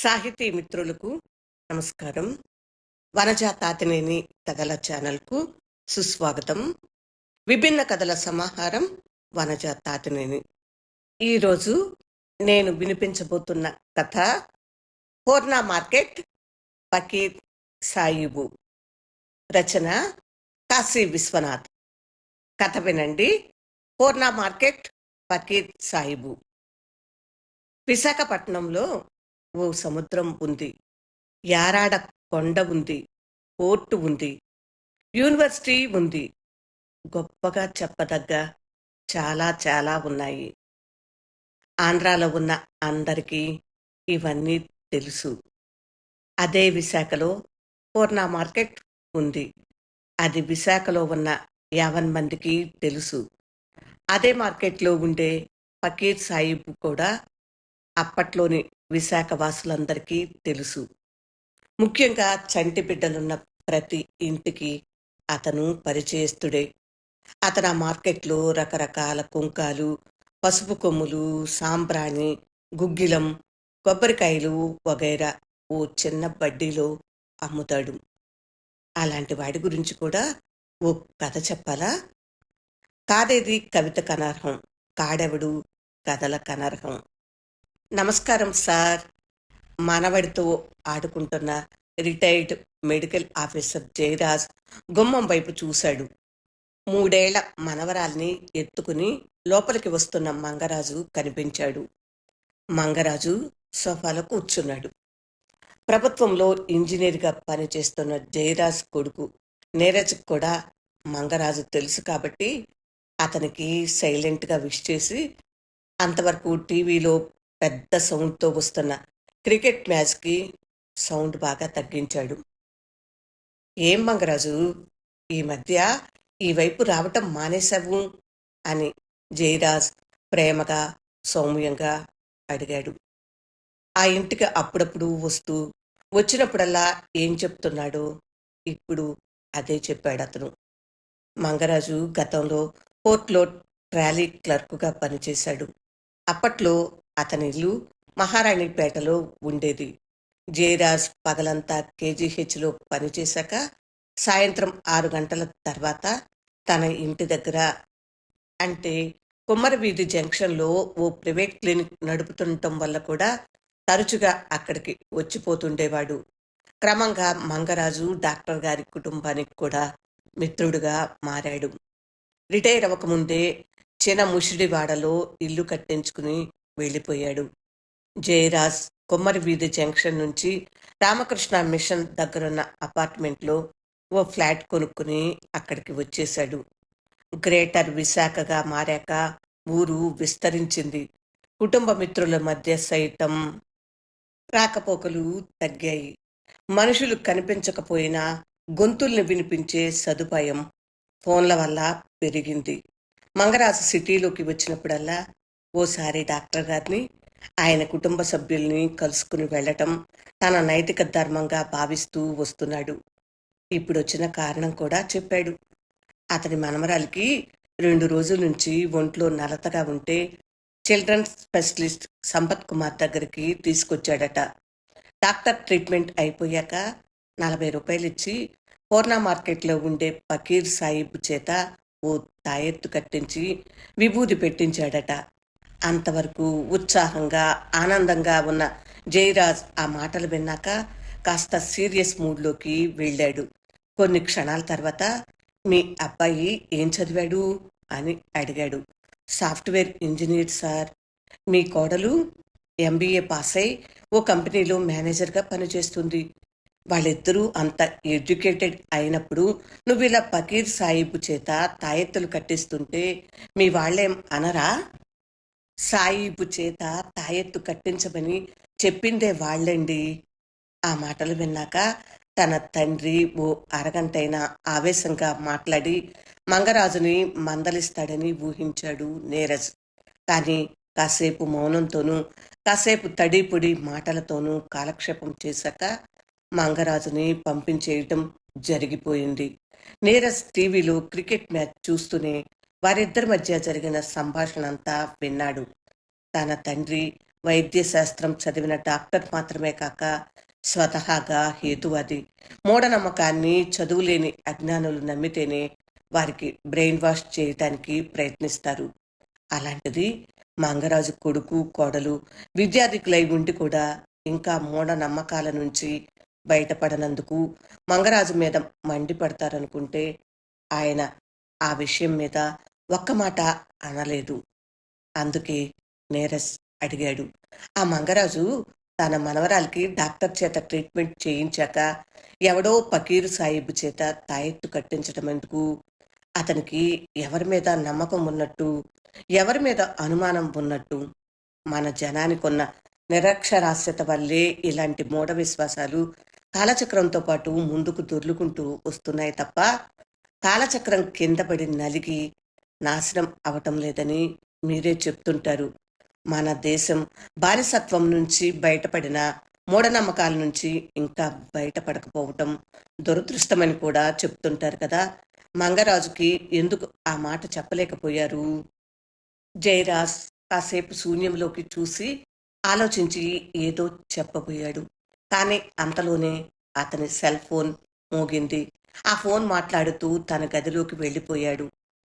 సాహితీ మిత్రులకు నమస్కారం. వనజ తాతినేని కథల ఛానల్కు సుస్వాగతం. విభిన్న కథల సమాహారం వనజ తాతినేని ఈరోజు నేను వినిపించబోతున్న కథ పూర్ణ మార్కెట్ పకీర్ సాయిబు. రచన కాశీ విశ్వనాథ్. కథ వినండి. పూర్ణ మార్కెట్ పకీర్ సాయిబు. విశాఖపట్నంలో ఓ సముద్రం ఉంది. యారాడ కొండ ఉంది. పోర్టు ఉంది. యూనివర్సిటీ ఉంది. గొప్పగా చెప్పదగ్గ చాలా చాలా ఉన్నాయి. ఆంధ్రాలో ఉన్న అందరికీ ఇవన్నీ తెలుసు. అదే విశాఖలో పూర్ణ మార్కెట్ ఉంది. అది విశాఖలో ఉన్న యావన్ మందికి తెలుసు. అదే మార్కెట్లో ఉండే ఫకీర్ సాహిబ్ కూడా అప్పట్లోని విశాఖ వాసులందరికీ తెలుసు. ముఖ్యంగా చంటి బిడ్డలున్న ప్రతి ఇంటికి అతను పరిచయస్తుడే. అతను ఆ మార్కెట్లో రకరకాల కుంకాలు పసుపు కొమ్ములు సాంబ్రాణి గుగ్గిలం కొబ్బరికాయలు వగైరా ఓ చిన్న బడ్డీలో అమ్ముతాడు. అలాంటి వాడి గురించి కూడా ఓ కథ చెప్పాలా? కాదేది కవిత కనర్హం? కాడెవడు? కథల కనర్హం? నమస్కారం సార్. మనవడితో ఆడుకుంటున్న రిటైర్డ్ మెడికల్ ఆఫీసర్ జయరాజ్ గుమ్మం వైపు చూశాడు. మూడేళ్ళ మనవరాల్ని ఎత్తుకుని లోపలికి వస్తున్న మంగరాజు కనిపించాడు. మంగరాజు సోఫాలో కూర్చున్నాడు. ప్రభుత్వంలో ఇంజనీర్గా పనిచేస్తున్న జయరాజ్ కొడుకు నీరజ్ కూడా మంగరాజు తెలుసు కాబట్టి అతనికి సైలెంట్గా విష్ చేసి అంతవరకు టీవీలో పెద్ద సౌండ్తో వస్తున్న క్రికెట్ మ్యాచ్కి సౌండ్ బాగా తగ్గించాడు. ఏం మంగరాజు ఈ మధ్య ఈ వైపు రావటం మానేశావు? అని జయరాజ్ ప్రేమగా సౌమ్యంగా అడిగాడు. ఆ ఇంటికి అప్పుడప్పుడు వస్తూ వచ్చినప్పుడల్లా ఏం చెప్తున్నాడో ఇప్పుడు అదే చెప్పాడు అతను. మంగరాజు గతంలో పోర్ట్లో ట్రాలీ క్లర్కుగా పనిచేశాడు. అప్పట్లో అతని ఇల్లు మహారాణిపేటలో ఉండేది. జయరాజ్ పగలంతా కేజీహెచ్లో పనిచేశాక సాయంత్రం ఆరు గంటల తర్వాత తన ఇంటి దగ్గర అంటే కుమ్మరవీధి జంక్షన్లో ఓ ప్రైవేట్ క్లినిక్ నడుపుతుండటం వల్ల కూడా తరచుగా అక్కడికి వచ్చిపోతుండేవాడు. క్రమంగా మంగరాజు డాక్టర్ గారి కుటుంబానికి కూడా మిత్రుడుగా మారాడు. రిటైర్ అవ్వకముందే చిన్న ముషిడివాడలో ఇల్లు కట్టించుకుని వెళ్ళిపోయాడు. జయరాజ్ కొమ్మరి వీధి జంక్షన్ నుంచి రామకృష్ణ మిషన్ దగ్గరున్న అపార్ట్మెంట్లో ఓ ఫ్లాట్ కొనుక్కుని అక్కడికి వచ్చేశాడు. గ్రేటర్ విశాఖగా మారాక ఊరు విస్తరించింది. కుటుంబ మిత్రుల మధ్య సైతం రాకపోకలు తగ్గాయి. మనుషులు కనిపించకపోయినా గొంతుల్ని వినిపించే సదుపాయం ఫోన్ల వల్ల పెరిగింది. మంగరాజు సిటీలోకి వచ్చినప్పుడల్లా ఓసారి డాక్టర్ గారిని ఆయన కుటుంబ సభ్యుల్ని కలుసుకుని వెళ్ళటం తన నైతిక ధర్మంగా భావిస్తూ వస్తున్నాడు. ఇప్పుడు వచ్చిన కారణం కూడా చెప్పాడు. అతని మనమరాలికి రెండు రోజుల నుంచి ఒంట్లో నలతగా ఉంటే చిల్డ్రన్స్ స్పెషలిస్ట్ సంపత్ కుమార్ దగ్గరికి తీసుకొచ్చాడట. డాక్టర్ ట్రీట్మెంట్ అయిపోయాక నలభై రూపాయలు ఇచ్చి పూర్ణ మార్కెట్లో ఉండే ఫకీర్ సాహిబ్ చేత ఓ తాయెత్తు కట్టించి విభూది పెట్టించాడట. అంతవరకు ఉత్సాహంగా ఆనందంగా ఉన్న జయరాజ్ ఆ మాటలు విన్నాక కాస్త సీరియస్ మూడ్లోకి వెళ్ళాడు. కొన్ని క్షణాల తర్వాత మీ అబ్బాయి ఏం చదివాడు? అని అడిగాడు. Software engineer sir. మీ కోడలు ఎంబీఏ పాస్ అయి ఓ కంపెనీలో మేనేజర్గా పనిచేస్తుంది. వాళ్ళిద్దరూ అంత ఎడ్యుకేటెడ్ అయినప్పుడు నువ్వు ఇలా ఫకీర్ సాహిబ్ చేత తాయెత్తులు కట్టిస్తుంటే మీ వాళ్ళేం అనరా? సాయిబు చేత తాయెత్తు కట్టించమని చెప్పిందే వాళ్ళండి. ఆ మాటలు విన్నాక తన తండ్రి ఓ అరగంటైన ఆవేశంగా మాట్లాడి మంగరాజుని మందలిస్తాడని ఊహించాడు నీరజ్. కానీ కాసేపు మౌనంతోనూ కాసేపు తడిపొడి మాటలతోనూ కాలక్షేపం చేశాక మంగరాజుని పంపించేయటం జరిగిపోయింది. నీరజ్ టీవీలో క్రికెట్ మ్యాచ్ చూస్తూనే వారిద్దరి మధ్య జరిగిన సంభాషణ అంతా విన్నాడు. తన తండ్రి వైద్య శాస్త్రం చదివిన డాక్టర్ మాత్రమే కాక స్వతహాగా హేతువాది. మూఢనమ్మకాన్ని చదువులేని అజ్ఞానులు నమ్మితేనే వారికి బ్రెయిన్ వాష్ చేయటానికి ప్రయత్నిస్తారు. అలాంటిది మంగరాజు కొడుకు కోడలు విద్యార్థికులై ఉండి కూడా ఇంకా మూఢనమ్మకాల నుంచి బయటపడనందుకు మంగరాజు మీద మండిపడతారనుకుంటే ఆయన ఆ విషయం మీద ఒక్క మాట అనలేదు. అందుకే నీరస్ అడిగాడు. ఆ మంగరాజు తన మనవరాలకి డాక్టర్ చేత ట్రీట్మెంట్ చేయించాక ఎవడో పకీరు సాహిబు చేత తాయెత్తు కట్టించడం ఎందుకు? అతనికి ఎవరి మీద నమ్మకం ఉన్నట్టు ఎవరి మీద అనుమానం ఉన్నట్టు? మన జనానికున్న నిరక్షరాస్యత వల్లే ఇలాంటి మూఢ విశ్వాసాలు కాలచక్రంతో పాటు ముందుకు దొర్లుకుంటూ వస్తున్నాయి తప్ప కాలచక్రం కింద పడి నలిగి నాశనం అవటం లేదని మీరే చెప్తుంటారు. మన దేశం బానిసత్వం నుంచి బయటపడిన మూఢనమ్మకాల నుంచి ఇంకా బయటపడకపోవటం దురదృష్టమని కూడా చెప్తుంటారు కదా. మంగరాజుకి ఎందుకు ఆ మాట చెప్పలేకపోయారు? జయరాజ్ కాసేపు శూన్యంలోకి చూసి ఆలోచించి ఏదో చెప్పబోయాడు. కానీ అంతలోనే అతని సెల్ ఫోన్ మోగింది. ఆ ఫోన్ మాట్లాడుతూ తన గదిలోకి వెళ్ళిపోయాడు.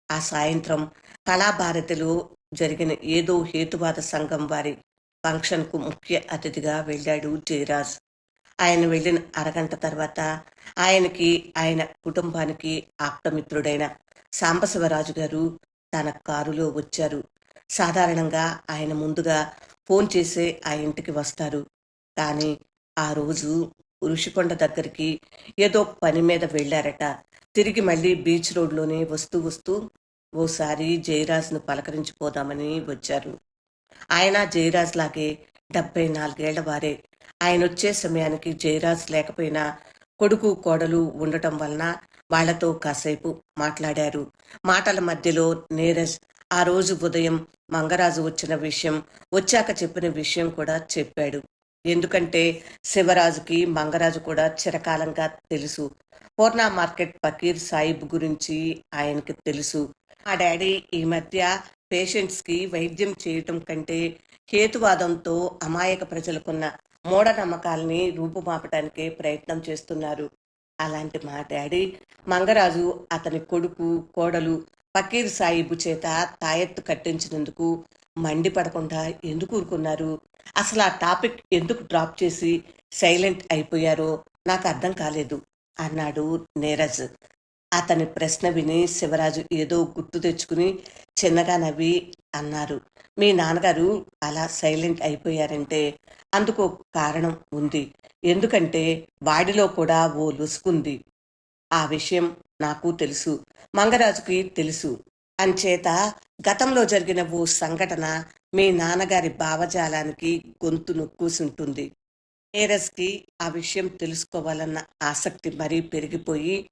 ఆ సాయంత్రం కళాభారతిలో జరిగిన ఏదో హేతువాద సంఘం వారి ఫంక్షన్కు ముఖ్య అతిథిగా వెళ్ళాడు జయరాజ్. ఆయన వెళ్ళిన అరగంట తర్వాత ఆయనకి ఆయన కుటుంబానికి ఆప్తమిత్రుడైన సాంబశివరాజు గారు తన కారులో వచ్చారు. సాధారణంగా ఆయన ముందుగా ఫోన్ చేసే ఆ ఇంటికి వస్తారు. కానీ ఆ రోజు ఋషికొండ దగ్గరికి ఏదో పని మీద వెళ్ళారట. తిరిగి మళ్ళీ బీచ్ రోడ్లోనే వస్తూ వస్తూ ఓసారి జయరాజ్ను పలకరించిపోదామని వచ్చారు. ఆయన జయరాజ్ లాగే డెబ్బై నాలుగేళ్ళ వారే. ఆయన వచ్చే సమయానికి జయరాజ్ లేకపోయినా కొడుకు కోడలు ఉండటం వలన వాళ్ళతో కాసేపు మాట్లాడారు. మాటల మధ్యలో నీరజ్ ఆ రోజు ఉదయం మంగరాజు వచ్చిన విషయం వచ్చాక చెప్పిన విషయం కూడా చెప్పాడు. ఎందుకంటే శివరాజుకి మంగరాజు కూడా చిరకాలంగా తెలుసు. పూర్ణ మార్కెట్ ఫకీర్ సాయిబ్ గురించి ఆయనకి తెలుసు. మా డాడీ ఈ మధ్య పేషెంట్స్కి వైద్యం చేయటం కంటే హేతువాదంతో అమాయక ప్రజలకున్న మూఢనమ్మకాల్ని రూపుమాపటానికే ప్రయత్నం చేస్తున్నారు. అలాంటి మా డాడీ మంగరాజు అతని కొడుకు కోడలు ఫకీర్ సాయిబు చేత తాయెత్తు కట్టించినందుకు మండిపడకుండా ఎందుకు ఊరుకున్నారు? అసలు ఆ టాపిక్ ఎందుకు డ్రాప్ చేసి సైలెంట్ అయిపోయారో నాకు అర్థం కాలేదు అన్నాడు నీరజ్. అతని ప్రశ్న విని శివరాజు ఏదో గుర్తు తెచ్చుకుని చిన్నగా నవ్వి అన్నారు మీ నాన్నగారు అలా సైలెంట్ అయిపోయారంటే అందుకు కారణం ఉంది. ఎందుకంటే వాడిలో కూడా ఓ లుసుకుంది. ఆ విషయం నాకు తెలుసు. మంగరాజుకి తెలుసు. అంచేత గతంలో జరిగిన ఓ సంఘటన మీ నాన్నగారి భావజాలానికి గొంతు నొక్కుసుంటుంది. నీరజ్కి ఆ విషయం తెలుసుకోవాలన్న ఆసక్తి మరీ పెరిగిపోయి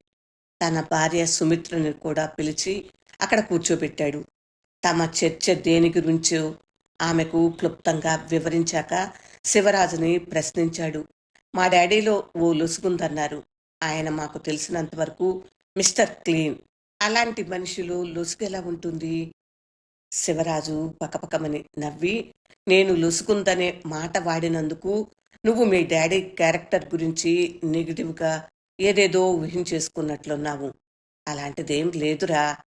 తన భార్య సుమిత్రని కూడా పిలిచి అక్కడ కూర్చోబెట్టాడు. తమ చర్చ దేని గురించో ఆమెకు క్లుప్తంగా వివరించాక శివరాజుని ప్రశ్నించాడు. మా డాడీలో ఓ లొసుగుందన్నారు. ఆయన మాకు తెలిసినంత వరకు మిస్టర్ క్లీన్ అలాంటి మనిషిలో లొసుగెలా ఉంటుంది? శివరాజు పకపకమని నవ్వి నేను లొసుకుందనే మాట వాడినందుకు నువ్వు మీ డాడీ క్యారెక్టర్ గురించి నెగిటివ్గా ఏదేదో ఊహించేసుకున్నట్లున్నావు. అలాంటిదేం లేదురా.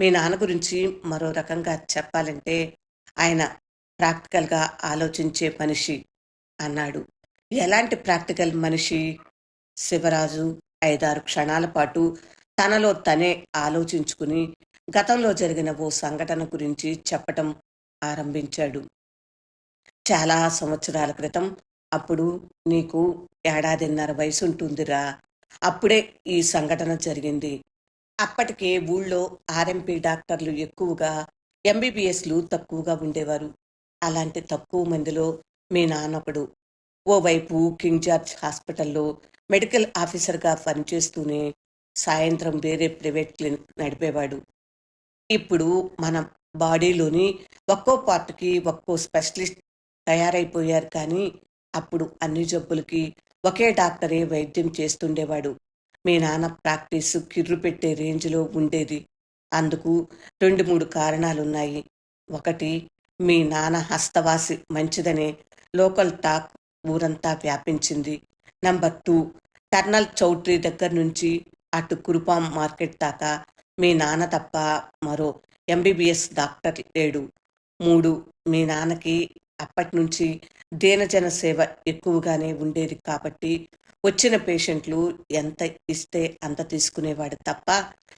మీ నాన్న గురించి మరో రకంగా చెప్పాలంటే ఆయన ప్రాక్టికల్గా ఆలోచించే మనిషి అన్నాడు. ఎలాంటి ప్రాక్టికల్ మనిషి? శివరాజు ఐదారు క్షణాల పాటు తనలో తనే ఆలోచించుకుని గతంలో జరిగిన ఓ సంఘటన గురించి చెప్పటం ఆరంభించాడు. చాలా సంవత్సరాల క్రితం అప్పుడు నీకు ఏడాదిన్నర వయసు ఉంటుందిరా అప్పుడే ఈ సంఘటన జరిగింది. అప్పటికే ఊళ్ళో ఆర్ఎంపీ డాక్టర్లు ఎక్కువగా ఎంబీబీఎస్లు తక్కువగా ఉండేవారు. అలాంటి తక్కువ మందిలో మీ నాన్నొకడు. ఓవైపు కింగ్ జార్జ్ హాస్పిటల్లో మెడికల్ ఆఫీసర్గా పనిచేస్తూనే సాయంత్రం వేరే ప్రైవేట్ క్లినిక్ నడిపేవాడు. ఇప్పుడు మన బాడీలోని ఒక్కో పార్ట్కి ఒక్కో స్పెషలిస్ట్ తయారైపోయారు కానీ అప్పుడు అన్ని జబ్బులకి ఒకే డాక్టరే వైద్యం చేస్తుండేవాడు. మీ నాన్న ప్రాక్టీస్ కిర్రు పెట్టే రేంజ్లో ఉండేది. అందుకు రెండు మూడు కారణాలున్నాయి. ఒకటి మీ నాన్న హస్తవాసి మంచిదనే లోకల్ టాక్ ఊరంతా వ్యాపించింది. నంబర్ టూ టర్నల్ చౌట్రీ దగ్గర నుంచి అటు కురుపాం మార్కెట్ దాకా మీ నాన్న తప్ప మరో ఎంబీబీఎస్ డాక్టర్ లేడు. మూడు మీ నాన్నకి అప్పటి నుంచి దీనజన సేవ ఎక్కువగానే ఉండేది కాబట్టి వచ్చిన పేషెంట్లు ఎంత ఇస్తే అంత తీసుకునేవాడు తప్ప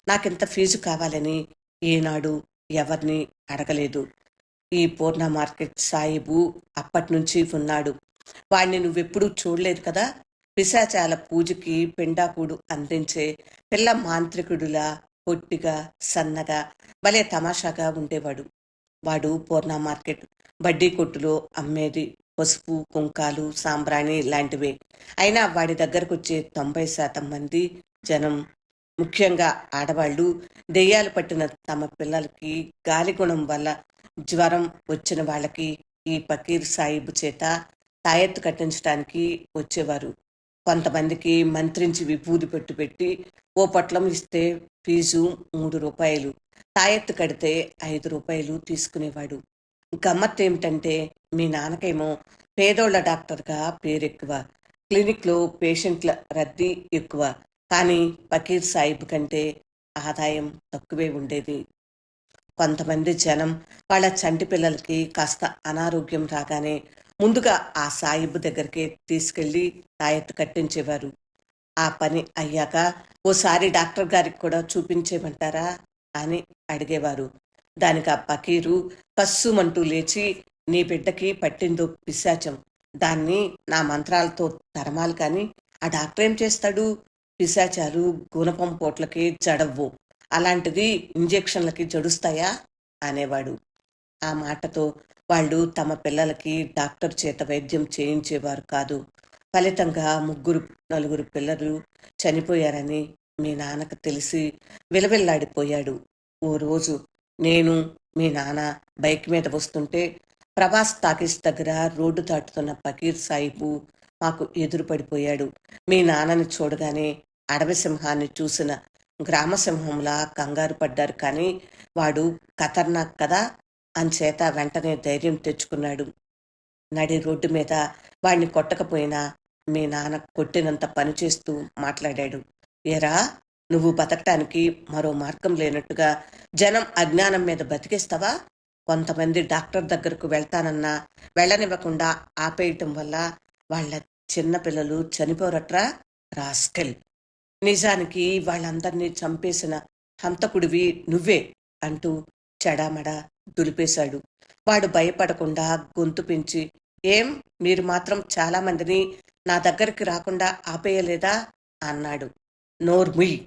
నాకింత ఫీజు కావాలని ఏనాడు ఎవరిని అడగలేదు. ఈ పూర్ణ మార్కెట్ సాయిబు అప్పటి నుంచి ఉన్నాడు. వాడిని నువ్వెప్పుడూ చూడలేదు కదా? పిశాచాల పూజకి పిండాకుడు అందించే పిల్ల మాంత్రికుడులా పొట్టిగా సన్నగా భలే తమాషాగా ఉండేవాడు. వాడు పూర్ణ మార్కెట్ బడ్డీ కొట్టులో అమ్మేది పసుపు కుంకాలు సాంబ్రాణి లాంటివే. అయినా వాడి దగ్గరకు వచ్చే తొంభై శాతం మంది జనం ముఖ్యంగా ఆడవాళ్ళు దెయ్యాలు పట్టిన తమ పిల్లలకి గాలిగుణం వల్ల జ్వరం వచ్చిన వాళ్ళకి ఈ పకీర్ సాయిబు చేత తాయెత్తు కట్టించడానికి వచ్చేవారు. కొంతమందికి మంత్రించి విభూది పెట్టు పెట్టి ఓ పొట్లం ఇస్తే ఫీజు మూడు రూపాయలు తాయెత్తు కడితే ఐదు రూపాయలు తీసుకునేవాడు. గమ్మత్ ఏమిటంటే మీ నాన్నకేమో పేదోళ్ళ డాక్టర్గా పేరెక్కువ క్లినిక్లో పేషెంట్ల రద్దీ ఎక్కువ కానీ ఫకీర్ సాహిబ్ కంటే ఆదాయం తక్కువే ఉండేది. కొంతమంది జనం వాళ్ళ చంటి పిల్లలకి కాస్త అనారోగ్యం రాగానే ముందుగా ఆ సాయిబు దగ్గరికి తీసుకెళ్ళి తాయెత్తు కట్టించేవారు. ఆ పని అయ్యాక ఓసారి డాక్టర్ గారికి కూడా చూపించేమంటారా అని అడిగేవారు. దానికి ఆ పకీరు కస్సుమంటూ లేచి నీ బిడ్డకి పట్టిందో పిశాచం. దాన్ని నా మంత్రాలతో తరమాలి కానీ ఆ డాక్టర్ ఏం చేస్తాడు? పిశాచాలు గుణపం పోట్లకి జడవ్వు. అలాంటిది ఇంజెక్షన్లకి జడుస్తాయా? అనేవాడు. ఆ మాటతో వాళ్ళు తమ పిల్లలకి డాక్టర్ చేత వైద్యం చేయించేవారు కాదు. ఫలితంగా ముగ్గురు నలుగురు పిల్లలు చనిపోయారని మీ నాన్నకు తెలిసి విలవిల్లాడిపోయాడు. ఓ రోజు నేను మీ నాన్న బైక్ మీద వస్తుంటే ప్రభాస్ టాకీస్ దగ్గర రోడ్డు దాటుతున్న ఫకీర్ సాయిబు మాకు ఎదురు పడిపోయాడు మీ నాన్నని చూడగానే అడవి సింహాన్ని చూసిన గ్రామ సింహంలా కంగారు పడ్డారు కానీ వాడు ఖతర్నాక్ కదా? అంచేత వెంటనే ధైర్యం తెచ్చుకున్నాడు. నడి రోడ్డు మీద వాడిని కొట్టకపోయినా మీ నాన్న కొట్టినంత పని చేస్తూ మాట్లాడాడు. ఏరా నువ్వు బతకటానికి మరో మార్గం లేనట్టుగా జనం అజ్ఞానం మీద బతికేస్తావా? కొంతమంది డాక్టర్ దగ్గరకు వెళ్తానన్నా వెళ్ళనివ్వకుండా ఆపేయటం వల్ల వాళ్ళ చిన్న పిల్లలు చనిపోరట్రా? రాస్కెల్! నిజానికి వాళ్ళందరినీ చంపేసిన హంతకుడివి నువ్వే అంటూ చెడామడా దులిపేశాడు. వాడు భయపడకుండా గొంతు పెంచి ఏం? మీరు మాత్రం చాలా మందిని నా దగ్గరికి రాకుండా ఆపేయలేదా? అన్నాడు. నోర్ముయ్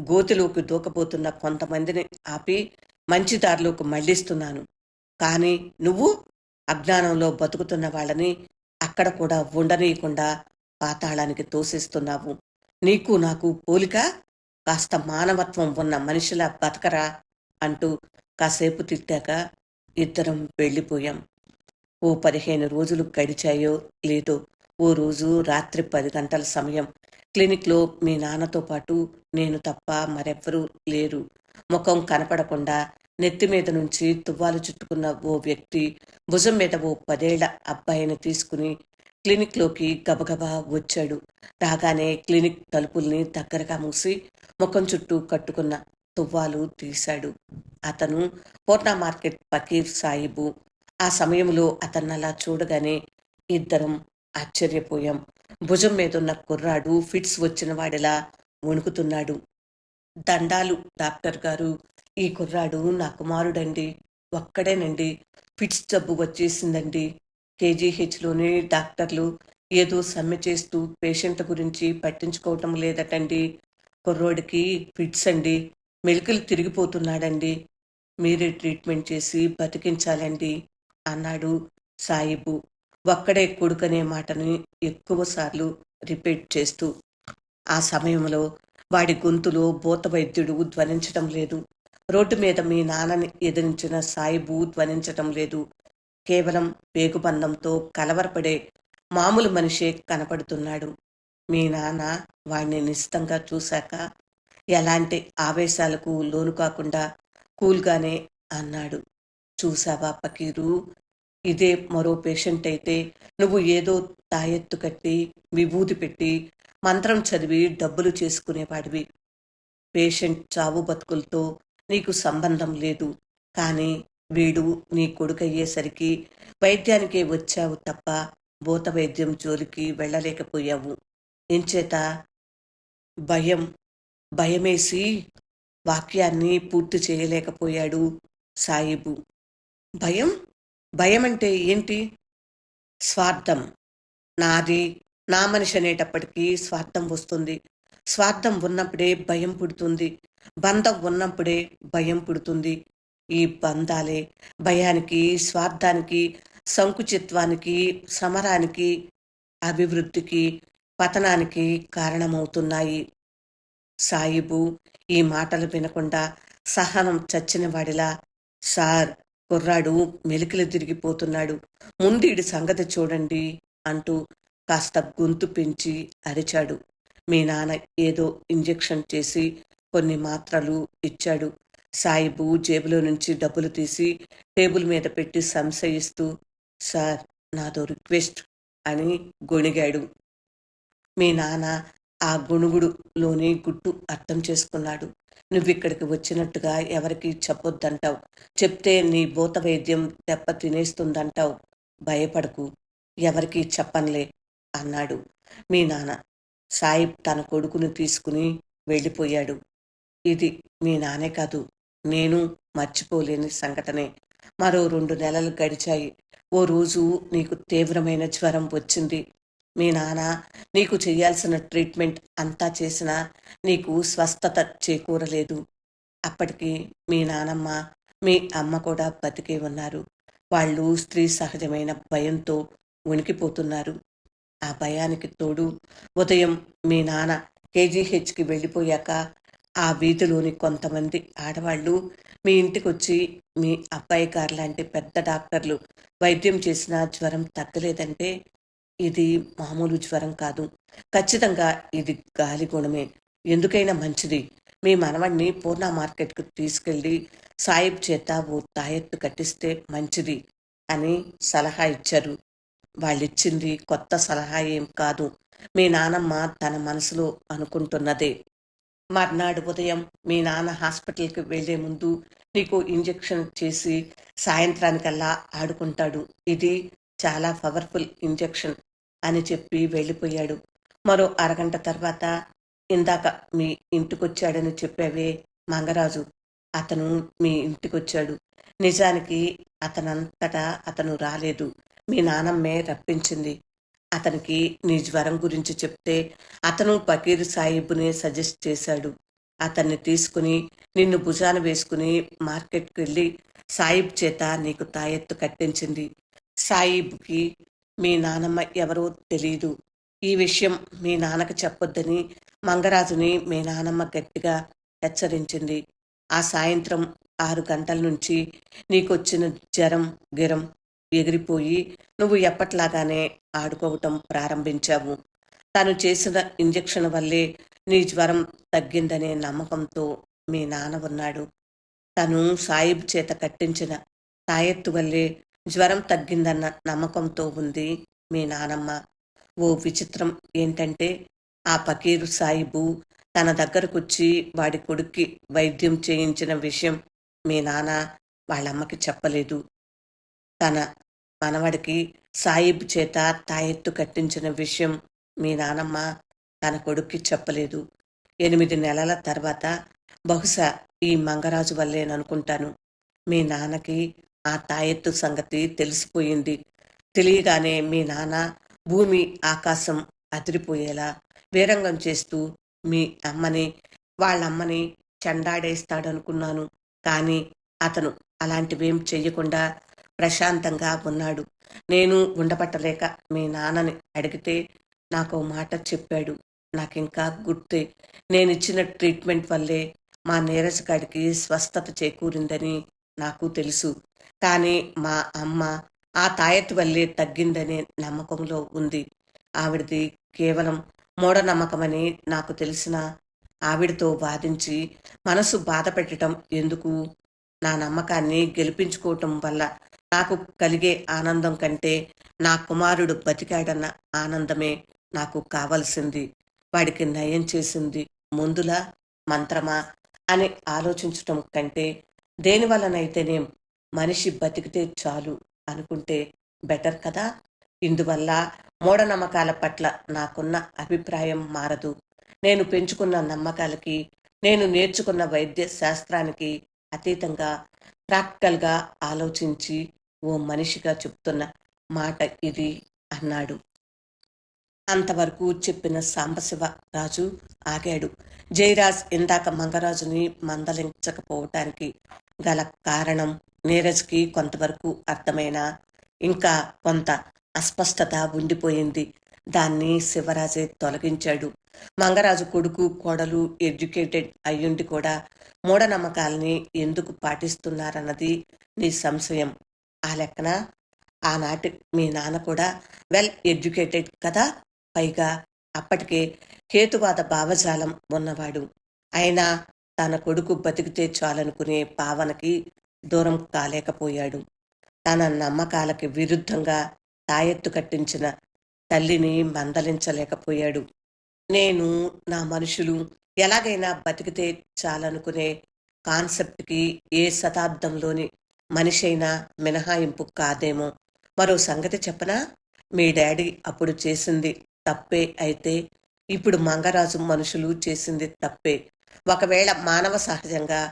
గోతిలోకి దూకపోతున్న కొంతమందిని ఆపి మంచి దారిలోకి మళ్ళిస్తున్నాను. కానీ నువ్వు అజ్ఞానంలో బతుకుతున్న వాళ్ళని అక్కడ కూడా ఉండనీయకుండా పాతాళానికి తోసేస్తున్నావు. నీకు నాకు పోలిక కాస్త మానవత్వం ఉన్న మనిషిలా బతకరా అంటూ కాసేపు తిట్టాక ఇద్దరం వెళ్ళిపోయాం. ఓ పదిహేను రోజులు గడిచాయో లేదో ఓ రోజు రాత్రి పది గంటల సమయం. క్లినిక్లో మీ నాన్నతో పాటు నేను తప్ప మరెవ్వరూ లేరు. ముఖం కనపడకుండా నెత్తి మీద నుంచి తువ్వాలు చుట్టుకున్న ఓ వ్యక్తి భుజం మీద ఓ పదేళ్ళ అబ్బాయిని తీసుకుని క్లినిక్లోకి గబగబా వచ్చాడు. రాగానే క్లినిక్ తలుపుల్ని దగ్గరగా మూసి ముఖం చుట్టూ కట్టుకున్న తువ్వాలు తీశాడు. అతను పోటా మార్కెట్ ఫకీర్ సాయిబు ఆ సమయంలో అతన్నలా చూడగానే ఇద్దరం ఆశ్చర్యపోయాం. భుజం మీదున్న కుర్రాడు ఫిట్స్ వచ్చిన వాడిలా వణుకుతున్నాడు. దండాలు డాక్టర్ గారు ఈ కుర్రాడు నా కుమారుడండి ఒక్కడేనండి. ఫిట్స్ జబ్బు వచ్చేసిందండి. కేజీహెచ్లోని డాక్టర్లు ఏదో సమ్మె చేస్తూ పేషెంట్ గురించి పట్టించుకోవటం లేదటండి. కుర్రోడికి ఫిట్స్ అండి. మెలికలు తిరిగిపోతున్నాడండి. మీరే ట్రీట్మెంట్ చేసి బతికించాలండి అన్నాడు సాయిబు. ఒక్కడే కొడుకనే మాటని ఎక్కువసార్లు రిపీట్ చేస్తూ. ఆ సమయంలో వాడి గొంతులో భూత వైద్యుడు ధ్వనించటం లేదు. రోడ్డు మీద మీ నాన్నని ఎదిరించిన సాయిబు ధ్వనించటం లేదు. కేవలం వేగుబంధంతో కలవరపడే మామూలు మనిషే కనపడుతున్నాడు. మీ నాన్న వాణ్ణి నిశ్చితంగా చూశాక ఎలాంటి ఆవేశాలకు లోను కాకుండా కూల్గానే అన్నాడు. చూసావా పకీరు ఇదే మరో పేషెంట్ అయితే నువ్వు ఏదో తాయెత్తు కట్టి విభూతి పెట్టి మంత్రం చదివి డబ్బులు చేసుకునేవాడివి. పేషెంట్ చావు బతుకులతో నీకు సంబంధం లేదు. కానీ వీడు నీ కొడుకయ్యేసరికి వైద్యానికే వచ్చావు తప్ప భూత వైద్యం జోలికి వెళ్ళలేకపోయావు. ఎంచేత? భయం భయమేసి వాక్యాన్ని పూర్తి చేయలేకపోయాడు సాయిబు. భయం? భయం అంటే ఏంటి? స్వార్థం. నాది నా మనిషి అనేటప్పటికీ స్వార్థం వస్తుంది. స్వార్థం ఉన్నప్పుడే భయం పుడుతుంది. బంధం ఉన్నప్పుడే భయం పుడుతుంది. ఈ బంధాలే భయానికి స్వార్థానికి సంకుచిత్వానికి సమరానికి అభివృద్ధికి పతనానికి కారణమవుతున్నాయి. సాయిబు ఈ మాటలు వినకుండా సహనం చచ్చిన వాడిలా సార్ కుర్రాడు మెలికలు తిరిగిపోతున్నాడు. ముందీడి సంగతి చూడండి అంటూ కాస్త గొంతు పెంచి అరిచాడు. మీ నాన్న ఏదో ఇంజెక్షన్ చేసి కొన్ని మాత్రలు ఇచ్చాడు. సాయిబు జేబులో నుంచి డబ్బులు తీసి టేబుల్ మీద పెట్టి సంశయిస్తూ సార్ నాదో రిక్వెస్ట్ అని గొణిగాడు. మీ నాన్న ఆ గొణుగుడులోని గుట్టు అర్థం చేసుకున్నాడు. నువ్విక్కడికి వచ్చినట్టుగా ఎవరికి చెప్పొద్దంటావు. చెప్తే నీ భూత వైద్యం దెబ్బ తినేస్తుందంటావు. భయపడకు. ఎవరికి చెప్పనులే అన్నాడు. మీ నాన్న సాయిబ్ తన కొడుకుని తీసుకుని వెళ్ళిపోయాడు. ఇది మీ నానే కాదు నేను మర్చిపోలేని సంఘటనే. మరో రెండు నెలలు గడిచాయి. ఓ రోజు నీకు తీవ్రమైన జ్వరం వచ్చింది. మీ నాన్న నీకు చేయాల్సిన ట్రీట్మెంట్ అంతా చేసినా నీకు స్వస్థత చేకూరలేదు. అప్పటికి మీ నానమ్మ మీ అమ్మ కూడా బతికే ఉన్నారు. వాళ్ళు స్త్రీ సహజమైన భయంతో వణికిపోతున్నారు. ఆ భయానికి తోడు ఉదయం మీ నాన్న కేజీహెచ్కి వెళ్ళిపోయాక ఆ వీధిలోని కొంతమంది ఆడవాళ్ళు మీ ఇంటికి వచ్చి మీ అబ్బాయి గారు లాంటి పెద్ద డాక్టర్లు వైద్యం చేసిన జ్వరం తగ్గలేదంటే ఇది మామూలు జ్వరం కాదు. ఖచ్చితంగా ఇది గాలి గుణమే. ఎందుకైనా మంచిది. మీ మనవణ్ణి పూర్ణ మార్కెట్కు తీసుకెళ్ళి సాయిబ్ చేత ఓ తాయెత్తు కట్టిస్తే మంచిది అని సలహా ఇచ్చారు. వాళ్ళిచ్చింది కొత్త సలహా ఏం కాదు. మీ నానమ్మ తన మనసులో అనుకుంటున్నదే. మర్నాడు ఉదయం మీ నాన్న హాస్పిటల్కి వెళ్ళే ముందు నీకు ఇంజెక్షన్ చేసి సాయంత్రానికల్లా ఆడుకుంటాడు. ఇది చాలా పవర్ఫుల్ ఇంజెక్షన్ అని చెప్పి వెళ్ళిపోయాడు. మరో అరగంట తర్వాత ఇందాక మీ ఇంటికొచ్చాడని చెప్పావే మంగరాజు. అతను మీ ఇంటికొచ్చాడు. నిజానికి అతనంతటా అతను రాలేదు. మీ నానమ్మే రప్పించింది. అతనికి నీ జ్వరం గురించి చెప్తే అతను పకీర్ సాహిబ్ని సజెస్ట్ చేశాడు. అతన్ని తీసుకుని నిన్ను భుజాన వేసుకుని మార్కెట్కి వెళ్ళి సాయిబ్ చేత నీకు తాయెత్తు కట్టించింది. సాయిబ్కి మీ నానమ్మ ఎవరో తెలియదు ఈ విషయం మీ నాన్నకు చెప్పొద్దని మంగరాజుని మీ నానమ్మ గట్టిగా హెచ్చరించింది. ఆ సాయంత్రం ఆరు గంటల నుంచి నీకొచ్చిన జ్వరం గిరం ఎగిరిపోయి నువ్వు ఎప్పట్లాగానే ఆడుకోవటం ప్రారంభించావు. తను చేసిన ఇంజెక్షన్ వల్లే నీ జ్వరం తగ్గిందనే నమ్మకంతో మీ నాన్న ఉన్నాడు. తను సాయిబ్ చేత కట్టించిన తాయెత్తు వల్లే జ్వరం తగ్గిందన్న నమ్మకంతో ఉంది మీ నానమ్మ. ఓ విచిత్రం ఏంటంటే ఆ పకీరు సాయిబు తన దగ్గరకొచ్చి వాడి కొడుక్కి వైద్యం చేయించిన విషయం మీ నాన్న వాళ్ళమ్మకి చెప్పలేదు. తన మనవడికి సాయిబ్ చేత తాయెత్తు కట్టించిన విషయం మీ నానమ్మ తన కొడుక్కి చెప్పలేదు. ఎనిమిది నెలల తర్వాత బహుశా ఈ మంగరాజు వల్లేననుకుంటాను. మీ నాన్నకి ఆ తాయెత్తు సంగతి తెలిసిపోయింది. తెలియగానే మీ నాన్న భూమి ఆకాశం అదిరిపోయేలా వీరంగం చేస్తూ మీ అమ్మని వాళ్ళమ్మని చెండాడేస్తాడనుకున్నాను. కానీ అతను అలాంటివేం చెయ్యకుండా ప్రశాంతంగా ఉన్నాడు. నేను ఉండబట్టలేక మీ నాన్నని అడిగితే నాకు మాట చెప్పాడు. నాకింకా గుర్తే. నేనిచ్చిన ట్రీట్మెంట్ వల్లే మా నీరజగాడికి స్వస్థత చేకూరిందని నాకు తెలుసు. కానీ మా అమ్మ ఆ తాయెత్తు వల్లే తగ్గిందనే నమ్మకంలో ఉంది. ఆవిడది కేవలం మూఢనమ్మకమని నాకు తెలిసిన ఆవిడతో వాదించి మనసు బాధ పెట్టడం ఎందుకు? నా నమ్మకాన్ని గెలిపించుకోవటం వల్ల నాకు కలిగే ఆనందం కంటే నా కుమారుడు బతికాడన్న ఆనందమే నాకు కావలసింది. వాడికి నయం చేసింది ముందులా మంత్రమా అని ఆలోచించటం కంటే దేనివలనైతేనేం మనిషి బతికితే చాలు అనుకుంటే బెటర్ కదా? ఇందువల్ల మూఢనమ్మకాల పట్ల నాకున్న అభిప్రాయం మారదు. నేను పెంచుకున్న నమ్మకాలకి నేను నేర్చుకున్న వైద్య శాస్త్రానికి అతీతంగా ప్రాక్టికల్గా ఆలోచించి ఓ మనిషిగా చెప్తున్న మాట ఇది అన్నాడు. అంతవరకు చెప్పిన సాంబశివ రాజు ఆగాడు. జయరాజ్ ఇందాక మంగరాజుని మందలించకపోవటానికి గల కారణం నీరజ్కి కొంతవరకు అర్థమైనా ఇంకా కొంత అస్పష్టత ఉండిపోయింది. దాన్ని శివరాజే తొలగించాడు. మంగరాజు కొడుకు కోడలు ఎడ్యుకేటెడ్ అయ్యుండి కూడా మూఢనమ్మకాల్ని ఎందుకు పాటిస్తున్నారన్నది నీ సంశయం. ఆ లెక్కన ఆనాటి మీ నాన్న కూడా వెల్ ఎడ్యుకేటెడ్ కదా? పైగా అప్పటికే హేతువాద భావజాలం ఉన్నవాడు. అయినా తన కొడుకు బతికితే చాలనుకునే భావనకి దూరం కాలేకపోయాడు. తన నమ్మకాలకి విరుద్ధంగా తాయెత్తు కట్టించిన తల్లిని మందలించలేకపోయాడు. నేను నా మనుషులు ఎలాగైనా బతికితే చాలనుకునే కాన్సెప్ట్కి ఏ శతాబ్దంలోని మనిషైనా మినహాయింపు కాదేమో. మరో సంగతి చెప్పనా? మీ డాడీ అప్పుడు చేసింది తప్పే అయితే ఇప్పుడు మంగరాజు మనుషులు చేసింది తప్పే. ఒకవేళ మానవ సహజంగా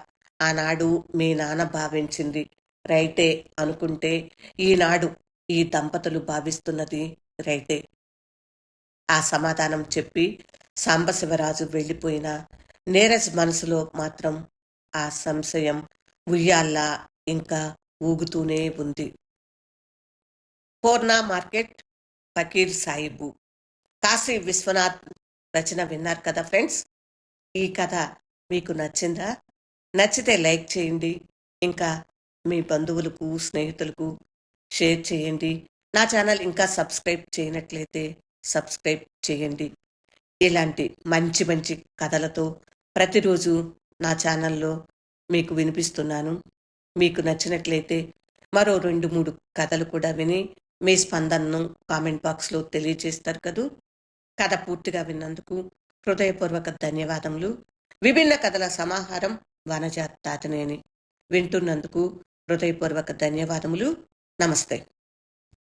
ఆనాడు మీ నాన్న భావించింది రైటే అనుకుంటే ఈనాడు ఈ దంపతులు భావిస్తున్నది రైటే. ఆ సమాధానం చెప్పి సాంబశివరాజు వెళ్ళిపోయిన నీరజ్ మనసులో మాత్రం ఆ సంశయం ఉయ్యాల్లా ఇంకా ఊగుతూనే ఉంది. పూర్ణ మార్కెట్ ఫకీర్ సాయిబు. కాశీ విశ్వనాథ్ రచన విన్నారు కదా ఫ్రెండ్స్? ఈ కథ మీకు నచ్చిందా? నచ్చితే లైక్ చేయండి. ఇంకా మీ బంధువులకు స్నేహితులకు షేర్ చేయండి. నా ఛానల్ ఇంకా సబ్స్క్రైబ్ చేయనట్లయితే సబ్స్క్రైబ్ చేయండి. ఇలాంటి మంచి మంచి కథలతో ప్రతిరోజు నా ఛానల్లో మీకు వినిపిస్తున్నాను. మీకు నచ్చినట్లయితే మరో రెండు మూడు కథలు కూడా విని మీ స్పందనను కామెంట్ బాక్స్లో తెలియజేస్తారు కదూ? కథ పూర్తిగా విన్నందుకు హృదయపూర్వక ధన్యవాదములు. విభిన్న కథల సమాహారం వనజాత్ తాతనేని వింటున్నందుకు హృదయపూర్వక ధన్యవాదములు. నమస్తే.